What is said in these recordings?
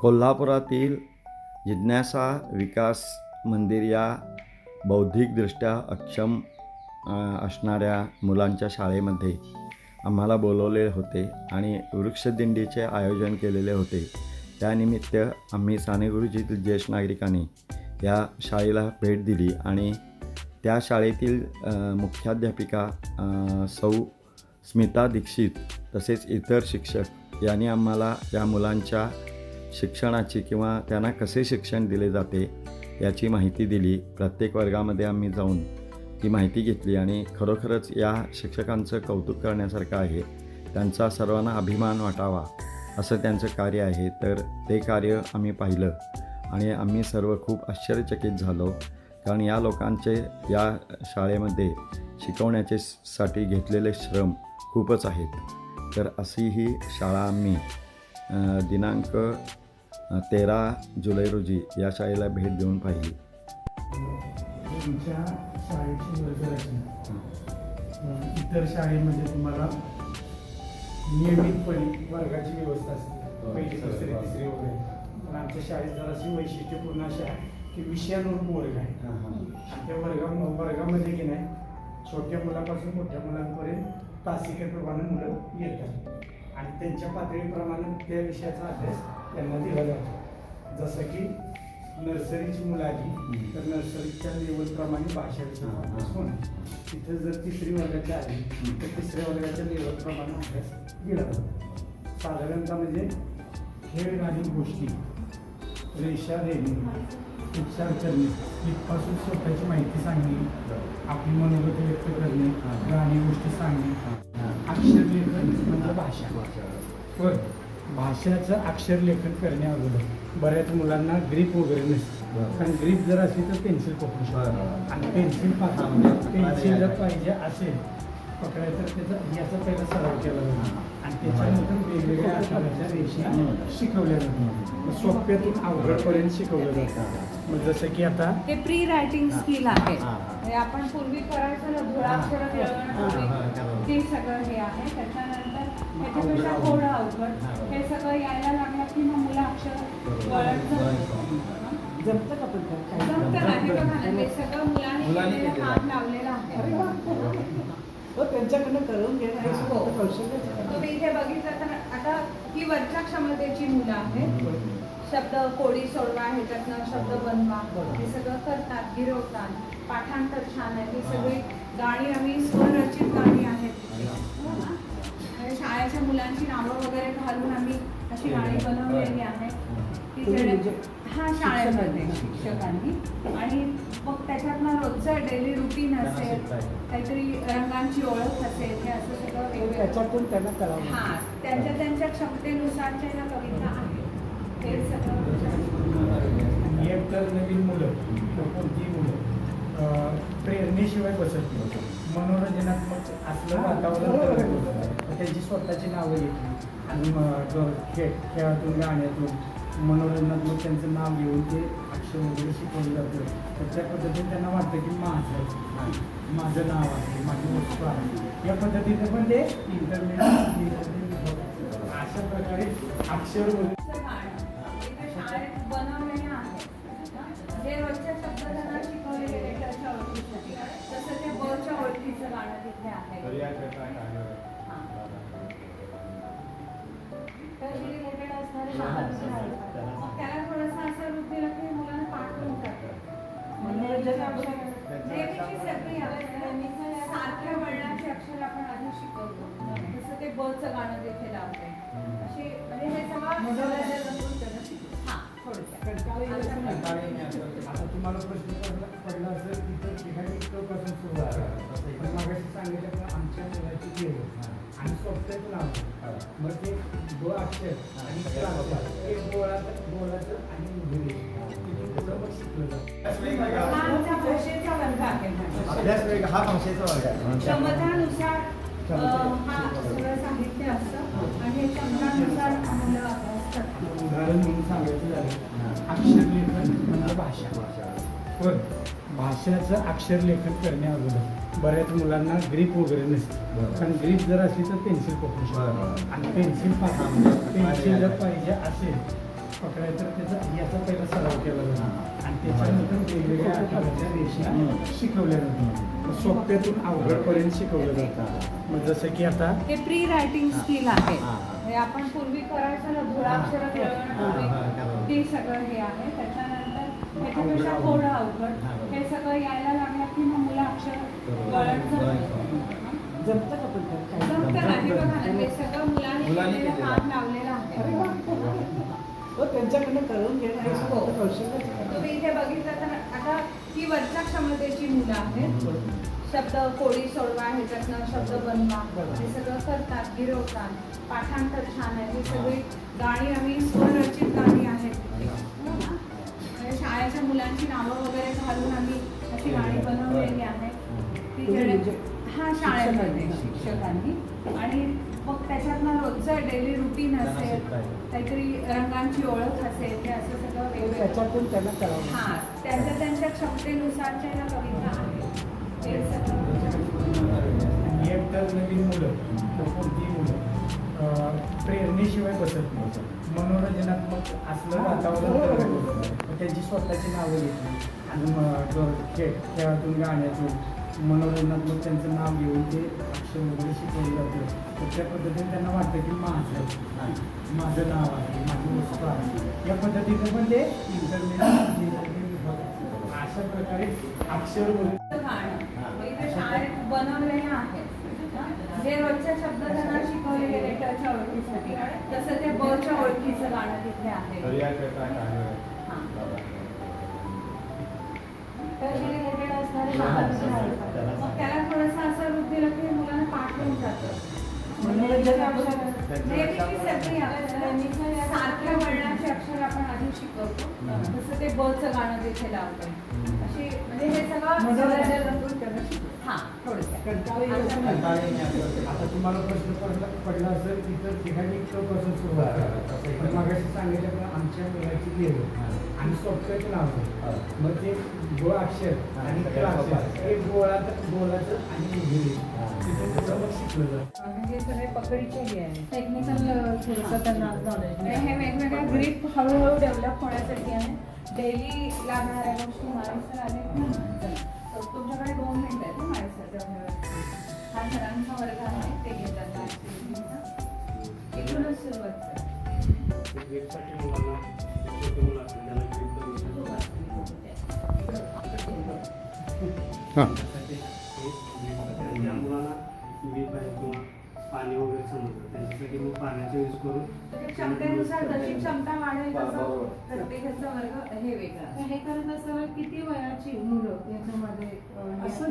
कोल्हापुरातील जिज्ञासा विकास मंदिर या बौद्धिकदृष्ट्या अक्षम असणाऱ्या मुलांच्या शाळेमध्ये आम्हाला बोलवले होते आणि वृक्षदिंडीचे आयोजन केलेले होते. त्यानिमित्त आम्ही सानेगुरुजीतील ज्येष्ठ नागरिकांनी या शाळेला भेट दिली आणि त्या शाळेतील मुख्याध्यापिका सौ स्मिता दीक्षित तसेच इतर शिक्षक यांनी आम्हाला या मुलांच्या शिक्षणाची किंवा त्यांना कसे शिक्षण दिले जाते याची माहिती दिली. प्रत्येक वर्गामध्ये आम्ही जाऊन ती माहिती घेतली आणि खरोखरच या शिक्षकांचं कौतुक करण्यासारखं आहे. त्यांचा सर्वांना अभिमान वाटावा असं त्यांचं कार्य आहे. तर ते कार्य आम्ही पाहिलं आणि आम्ही सर्व खूप आश्चर्यचकित झालो. कारण या लोकांचे या शाळेमध्ये शिकवण्याचे साठी घेतलेले श्रम खूपच आहेत. तर अशी ही शाळा आम्ही दिनांक तेरा जुलै रोजी या शाळेला भेट देऊन पाहिली. तुमच्या शाळेची वर्गरचना. इतर शाळेमध्ये तुम्हाला नियमितपणे वर्गाची व्यवस्था असते. पहिली दुसरी तिसरी वगैरे. पण आमच्या शाळेत जराशी वैशिष्ट्यपूर्ण अशी आहे की विषयानुरूप वर्ग आहे. आणि त्या वर्गा वर्गामध्ये की नाही छोट्या मुलापासून मोठ्या मुलांपर्यंत तासिकेप्रमाणे मुलं येतात. आणि त्यांच्या पातळीप्रमाणे त्या विषयाचा अभ्यास त्यांना दिला जातो जसं की नर्सरीची मुलं आली तर नर्सरीच्या लेवलप्रमाणे भाषा अभ्यास होणार तिथं जर तिसरी वर्गाची आली तर तिसऱ्या वर्गाच्या लेवलप्रमाणे अभ्यास दिला जातो. साधारणतः म्हणजे खेळ आणि गोष्टी रेषा देणे उपचार करणे इथपासून स्वतःची माहिती सांगणे आपली मनोगत व्यक्त करणे गाणी गोष्टी सांगणे अक्षर लेखन म्हणजे भाषा. पण भाषाचं अक्षर लेखन करण्या अगोदर बऱ्याच मुलांना ग्रीप वगैरे नसते. कारण ग्रीप जर असली तर पेन्सिल पकडू शकतो. आणि पेन्सिल पेन्सिल जर पाहिजे असेल पकडायचं तर त्याचा याचा पहिला सराव केला जातो. आणि त्याच्यानंतर वेगवेगळ्या आकाराच्या रेषा शिकवल्या जातात. सोप्यातून अवघडपर्यंत शिकवलं जातं. मग जसं की आता हे प्री रायटिंग स्किल आहे. हे. आपण पूर्वी करायचं ते सगळं हे आहे. त्याच्यानंतर त्याच्यापेक्षा थोडं अवघड. हे सगळं यायला लागलं की मग मुलं अक्षर वळण जमतं का पण जमतं ना हे बघा ना हे सगळं मुलांनी काम लावलेलं अरे आहे. हो, त्यांच्याकडनं कळून घेणं हे सुद्धा. तुम्ही इथे बघितलं तर आता ही वरच्या क्षमतेची मुलं आहेत. शब्द कोडी सोडवा ह्याच्यातनं शब्द बनवा. हे सगळं करतात गिरवतात. पाठांतर छान आहे. ही सगळी गाणी आम्ही स्वरचित गाणी आहेत. शाळेच्या मुलांची नावं वगैरे घालून आम्ही अशी गाणी बनवलेली आहेत की जेणे म्हणजे हा शाळेमध्ये शिक्षकांनी. आणि मग त्याच्यातनं रोजचं डेली रुटीन असेल काहीतरी रंगांची ओळख असेल हे असं सगळं वेगवेगळं त्याच्यातून त्यांना कळावं. हा त्यांच्या त्यांच्या क्षमतेनुसारच्या ज्या कविता आहेत. ते सगळं एक तर नवीन मुलं कोणतीही मुलं अं, प्रेरणेशिवाय बसत नाही मनोरंजनात्मक असलं वातावरण त्यांची स्वतःची नावं येतील आणि मग खेळ खेळातून गाण्यातून मनोरंजनात्मक त्यांचं नाव घेऊन ते अक्षर वगैरे शिकवलं जातं तर त्या पद्धतीने त्यांना वाटतं की माझं माझं नाव आहे माझी वस्तू आहे. या पद्धतीने पण ते इंटरनेट अशा प्रकारे अक्षर वगैरे शिकवले गेले तसं ते बच्या ओळखीचं गाणं तिथे आहे. त्याला थोडासा असं रूप की मुलांना पाठवून सारख्या वळणाची अक्षर आपण आधी शिकवतो जसं ते बचं गाणं देखील लावते अशी म्हणजे हे सगळं तुम्हाला प्रश्न पडला असेल सुरू आहे मागाशी सांगितलं आमच्या मुलाची आणि सोप्याचं नाव मग ते दो अक्षर आणि. एक गोळाचं गोळाचं आणि हा भाषेचा वर्ग आहे अभ्यास वेग हा भाषेचा वर्ग आहे. क्षमतानुसार अं, हा सगळं साहित्य असतं. आणि क्षमतानुसार मुलं अभ्यास करतात उदाहरण म्हणून सांगायचं झालं अक्षर लेखन म्हणजे भाषा. पण भाषाचं अक्षर लेखन करण्या अगोदर बऱ्याच मुलांना ग्रीप वगैरे नसते. कारण ग्रीप जर असली तर पेन्सिल पकडू शकतो. आणि पेन्सिल पाहिजे पेन्सिल जर पाहिजे असेल पकडायचं त्याचा याचा पहिला सराव केला जातो. आणि त्याच्यानंतर वेगवेगळ्या आकाराच्या रेषा शिकवल्या जातात. सोप्यातून अवघडपर्यंत शिकवलं जातं. मग जसं की आता हे प्री रायटिंग स्किल आहे. हे. आपण पूर्वी करायचो ना धुळाक्षर. ते सगळं हे आहे. त्याच्यानंतर ह्याच्यापेक्षा थोडं अवघड. हे सगळं यायला लागलं. जमतं का पण हे हे हो, त्यांच्याकडनं घेणं हे सुद्धा. तुम्ही इथे बघितलं तर आता ही वरच्या क्षमतेची मुलं आहेत. शब्द कोडी सोडवा ह्याच्यातनं शब्द बनवा. हे सगळं करतात गिरवतात. पाठांतर छान आहे. ही सगळी गाणी आम्ही स्वरचित गाणी आहेत. म्हणजे शाळेच्या मुलांची नावं वगैरे घालून आम्ही गाणी बनवलेली आहेत. ती जेणे- म्हणजे हा शाळेमध्ये शिक्षकांनी. आणि मग त्याच्यातनं रोजचं डेली रुटीन असेल. काहीतरी रंगांची ओळख असेल हे असं सगळं वेगवेगळं. त्याच्यातून त्यांना कळावं हा त्यांच्या त्यांच्या क्षमतेनुसारच्या ह्या कविता आहेत. हे सगळं. नवीन मुलं. प्रेरणेशिवाय बसत नाही मनोरंजनात्मक असलं वातावरण तयार होतं. मग त्यांची स्वतःची नावं घेतली. आणि खेळ खेळातून गाण्यातून मनोरंजनात्मक त्यांचं नाव घेऊन ते अक्षर वगैरे शिकवलं जातं. तर त्या पद्धतीने त्यांना वाटतं की माझं माझं नाव आहे माझी वस्तू आहे. या पद्धतीने पण ते इंटरनेट अशा प्रकारे अक्षर शाळेत बनवलेलं आहे जे रोजच्या शब्द त्यांना शिकवले गेले त्याच्या ओळखीसाठी. तसं ते बच्या ओळखीचं गाणं तिथे आहे. हा. त्याला थोडंसं असं दिलं की मुलांना पाठवून जातं. सारख्या वळणाची अक्षर आपण आधी शिकवतो तसं ते बचं गाणं देखील लावतो अशी म्हणजे हे सगळं मनोरंजन थोडक्यात आता तुम्हाला प्रश्न पडला पडला असेल की तर ठिकाणी पासून सुरुवात करा. पण मगाशी सांगितलं पण आमच्या मुलाची गेलो. आणि सॉफ्टवेअर नाव आहे. मग ते गो अक्षर आणि हे गोळाचं गोळाचं आणि मग शिकलं हे सगळे पकडीचे हे आहे. टेक्निकल थोडंसं त्यांना नॉलेज हे हे वेगवेगळ्या ग्रीप हळूहळू डेव्हलप होण्यासाठी आहे. डेली लागणाऱ्या गोष्टी माळेसर आले तुमच्याकडे दोन मिनिट आहेत वर्गात. हा सरांचा वर्ग आहे. ते घेतात. इथूनच सुरुवात करा. त्यांच्यासाठी मग पाण्याचा यूज करून म्हणजे क्षमतेनुसार जशी क्षमता वाढेल तसं. प्रत्येकाचा वर्ग हे वेगळा हे करत असताना किती वयाची मुलं याच्यामध्ये असं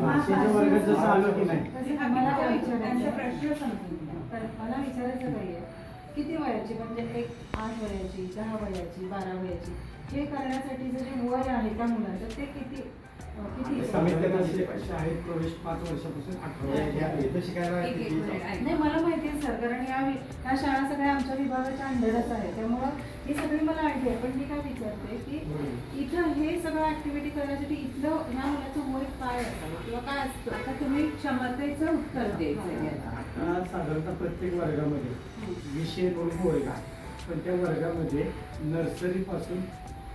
भाषेच्या वर्गात जसं आलं की नाही. तसं मला विचारायचं प्रश्न समजून. तर मला विचारायचं काही आहे किती वयाची म्हणजे एक आठ वयाची दहा वयाची बारा वयाची हे करण्यासाठीचं जे वय आहे त्या मुलांचं ते किती शाळेत प्रवेश पाच वर्षापासून अठरा इथं शिकायला नाही मला माहिती आहे सर कारण या ह्या शाळा सगळ्या आमच्या विभागाच्या अंडरच आहे त्यामुळं ही सगळी मला आयडिया आहे. पण मी काय विचारते की इथं हे सगळं ऍक्टिव्हिटी करण्यासाठी इथलं ह्या मुलाचं वय काय असावं किंवा काय असतं? आता तुम्ही क्षमतेचं उत्तर द्यायचं आता साधारणतः प्रत्येक वर्गामध्ये विषय म्हणून वर्ग पण त्या वर्गामध्ये नर्सरीपासून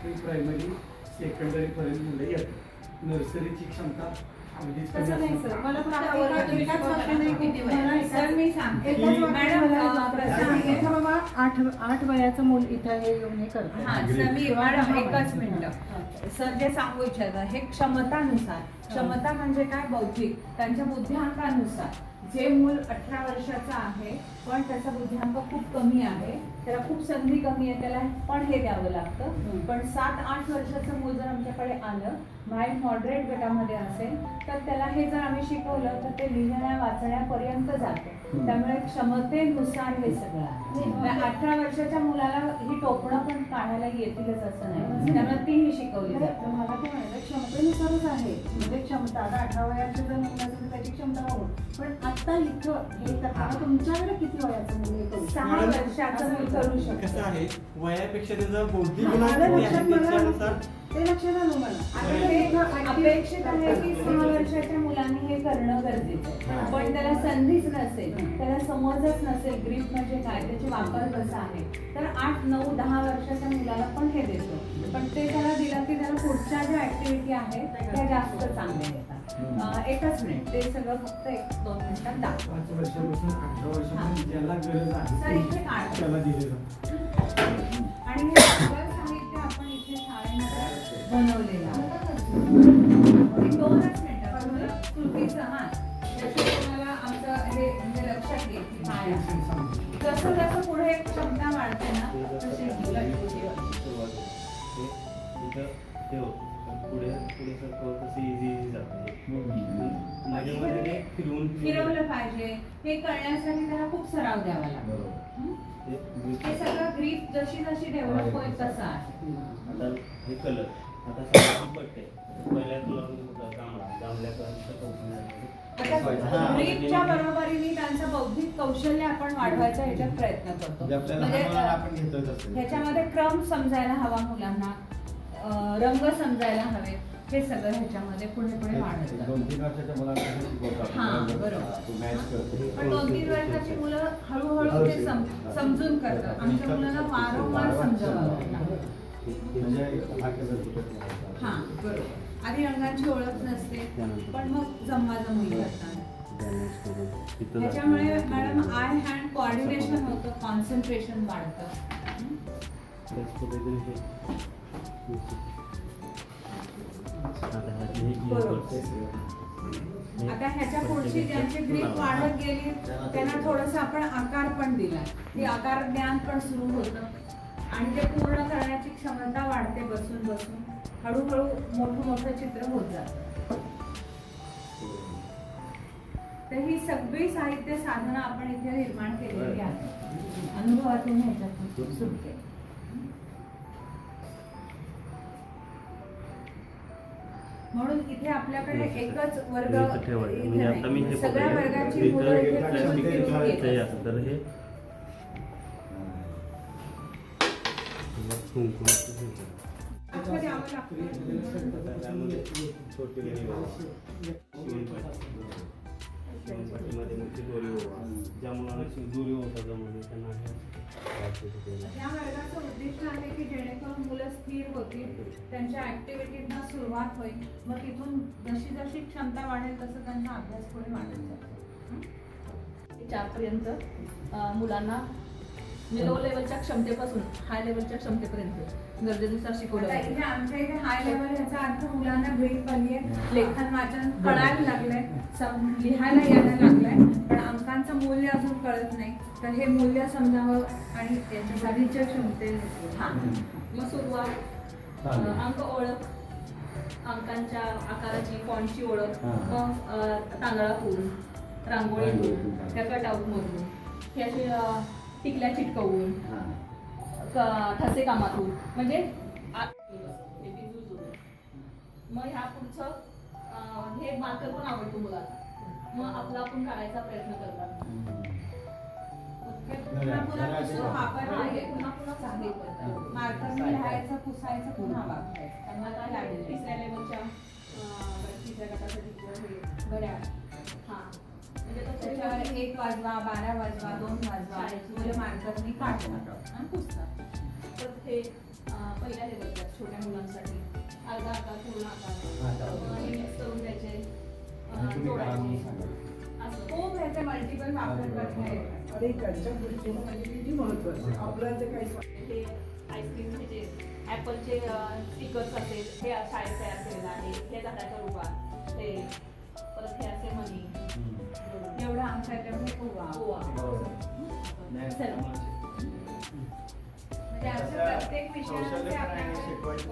ते प्रायमरी सेकंडरीपर्यंत मुलं येतात. नर्सरीची क्षमता अगदीच कमी तसं नाही असते. सर. मला फक्त आता एका- वर्गात एकाच वाक्याने किती वय? मला एकाच- सर, मी सांगते. एकाच वाक्यात मॅडम, मला अं, प्रश्न आहे. इथं बाबा आठ आठ वयाचं मूल इथं हे येऊन हे करतं. हा सर मी मॅडम एकच मिनिट. सर जे सांगू इच्छितात हे क्षमतानुसार. क्षमता म्हणजे काय बौद्धिक? त्यांच्या बुद्ध्यांकानुसार जे मूल अठरा वर्षाचं आहे पण त्याचा बुद्ध्यांक खूप कमी आहे. त्याला खूप संधी कमी आहे त्याला पण हे द्यावं लागतं. पण सात आठ वर्षाचं मूल जर आमच्याकडे आलं माइंड मॉडरेट गटामध्ये असेल तर त्याला हे जर आम्ही शिकवलं तर ते लिहिण्या वाचण्यापर्यंत जातं. त्यामुळे क्षमतेनुसार हे सगळं आहे. म्हणजे अठरा वर्षाच्या मुलाला ही टोपणं पण काढायला येतीलच असं नाही. त्यामुळे तीही शिकवली मला काय म्हणायचं क्षमतेनुसारच आहे. म्हणजे क्षमता आता अठरा वयाची जर मुलं असेल त्याची क्षमता वाढून. पण आता इथं हे करताना तुमच्याकडे किती वयाचं मुलं हे? सहा वर्षाचं मूल करू शकतो. कसं आहे वयापेक्षा त्याचं बौद्धिक ते लक्षात आलं मला. आता हे अपेक्षित आहे की सहा वर्षाच्या मुलांनी हे करणं गरजेचं आहे. संधीच नसेल त्याला समजच नसेल ग्रीप म्हणजे काय त्याचे वापर कसा आहे. तर आठ नऊ दहा वर्षाच्या मुलाला पण हे देतो. पण ते त्याला दिलं की त्याला पुढच्या ज्या ऍक्टिव्हिटी आहेत त्या जास्त चांगल्या येतात. एकच मिनिट ते सगळं फक्त एक दोन मिनिटात दाखवा. आणि हे सगळं साहित्य आपण इथे शाळेमध्ये बनवलेलं आहे. आहे. जसं जसं पुढे क्षमता वाढते ना पुढे पुढे इझी इझी जातं मध्ये मध्ये फिरवून फिरवलं पाहिजे. हे करण्यासाठी त्याला खूप सराव द्यावा लागतो. हं? सगळं ग्रीप जशी जशी डेव्हलप होईल तसं आहे. हे कलर आता पहिल्या बरोबरीने त्यांचं बौद्धिक कौशल्य आपण वाढवायचा ह्याच्यात प्रयत्न करतो. म्हणजे म्हणजे, ह्याच्यामध्ये क्रम समजायला हवा मुलांना अं, रंग समजायला हवे हे सगळं ह्याच्यामध्ये पुढे पुढे वाढत जातं. दोन तीन वर्षाच्या मुलांना कसं शिकवतात. हां, बरोबर. तू मॅच करते. पण दोन तीन वर्षाची मुलं हळूहळू ते सम समजून करतात. आमच्या मुलांना वारंवार म्हणजे हा कुठे हा बरोबर. आधी रंगांची ओळख नसते पण मग जमवाजमवी करतात. त्याच्यामुळे मॅडम आय हँड कोऑर्डिनेशन होतं कॉन्सन्ट्रेशन वाढतं. त्याच हे आता हे. हे ह्याच्या पुढची ज्यांची ग्रीप वाढत गेली त्यांना थोडस आपण आकार पण दिला. ते आकार ज्ञान पण सुरू होतं. आणि ते पूर्ण करण्याची क्षमता वाढते बसून बसून. हळूहळू मोठं मोठं चित्र होत जातं. तर ही सगळी साहित्य साधनं आपण इथे निर्माण केलेली आहेत. अनुभवातून ह्याच्यातून केलं. म्हणून इथे आपल्याकडे एकच वर्ग म्हणजे. हे सगळ्या. वर्गाची मुलं इथे मग ती दोरी ओवा ज्या मुलांना दोरी ओवा जमवली त्यांना उद्दिष्ट आहे की जेणेकरून मुलं स्थिर होतील त्यांच्या ऍक्टिव्हिटीजना सुरुवात होईल मग तिथून जशी जशी क्षमता वाढेल तसं त्यांचा अभ्यास पुढे वाढत जातो चारपर्यंत मुलांना म्हणजे लो लेवलच्या क्षमतेपासून हाय लेवलच्या क्षमतेपर्यंत गरजेनुसार शिकवलं आता जातं. इथे आमच्या इथे हाय लेवल ह्याचा अर्थ मुलांना ग्रीप बनली आहे लेखन वाचन कळायला लागलंय सम- लिहायला यायला लागलंय पण अंकांचं मूल्य अजून कळत नाही. तर हे मूल्य समजावं आणि त्याच्यासाठीच्या क्षमते हा. मग सुरुवात अं, अंक ओळख अंकांच्या आकाराची फॉन्टची ओळख हा. मग अं, तांदळातून रांगोळीतून रांगोळीतून. त्या कटआउटमधून हे असे अं, टिकल्या चिटकवून. हां. क- ठसे कामातून. म्हणजे हे. मग ह्या पुढचं अं, हे मार्कर पण आवडतो मुलांना मग आपला आपण काढायचा प्रयत्न करतात हे पुन्हा पुन्हा हा, हे. करतात. मार्करने लिहायचं पुसायचं पुन्हा त्यांना काय लागेल तिसऱ्या लेवलच्या गटासाठी हा. एक वाजवा बारा वाजवा दोन वाजवा मुलं मार्करनी काढतात आणि पुसतात तर हे अं, पहिल्या लेवलच्या छोट्या मुलांसाठी. अर्धा आकार पूर्ण आकार करून. असं. खूप ह्याचे मल्टिपल वापर करता येतात. म्हणजे महत्वाचं आहे आपल्याला ते काही हे आईस्क्रीमचे जे ॲपलचे स्टिकर्स असेल हे शाळेत तयार केलेलं आहे. हे झाडाच्या रूपात हे परत हे असे मनी एवढा आमच्या इकडे पोवा चला. म्हणजे असं प्रत्येक विषयामध्ये आपल्याकडे शिकवायचं